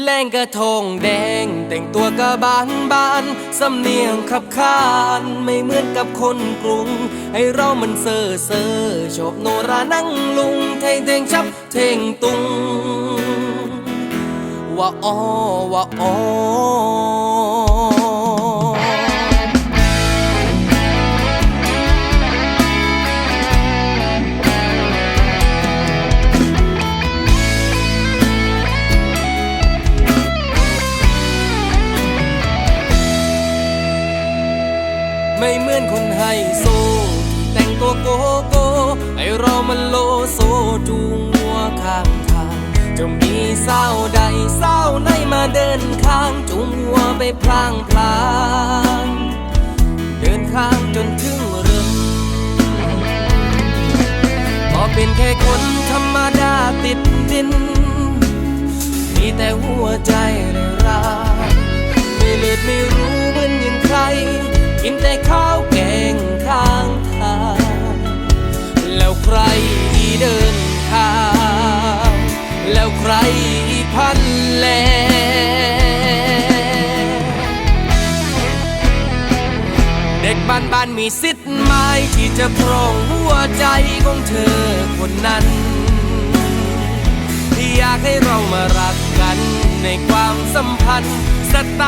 แรงกระทงแดง แต่งตัวกระบานบานสำเนียงขับขานไม่เหมือนกับคนกรุงให้เรามันเซ่อเซ่อชอบโนรานั่งลุงเทงเทงชับเทงตุงว่าอ้อว่าอ้อ ไม่เหมือนคนไฮโซที่แต่งตัวโกโก้ให้เรามันโลโซจูงหัวข้างทาง จะมีสาวใดสาวไหนมาเดินข้างจูงหัวไปพลางพลางเดินข้างจนถึงเรือนก็เป็นแค่คนธรรมดาติดดิน มีแต่หัวใจเลยรักไม่เลือดไม่ พันแลเด็กบ้านบ้านมีสิทธิ์ไหมที่จะครองหัวใจของเธอคนนั้น ที่อยากให้เรามารักกันในความสัมพันธ์สไต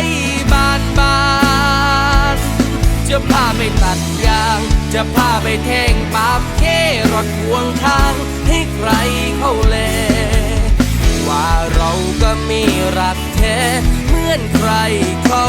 ล์บ้านบ้านจะพาไปตัดยาง จะพาไปแทงปาบเครถพวงทางให้ใครเข้าแลว่าเราก็ มีรักแท้เหมือนใครเขา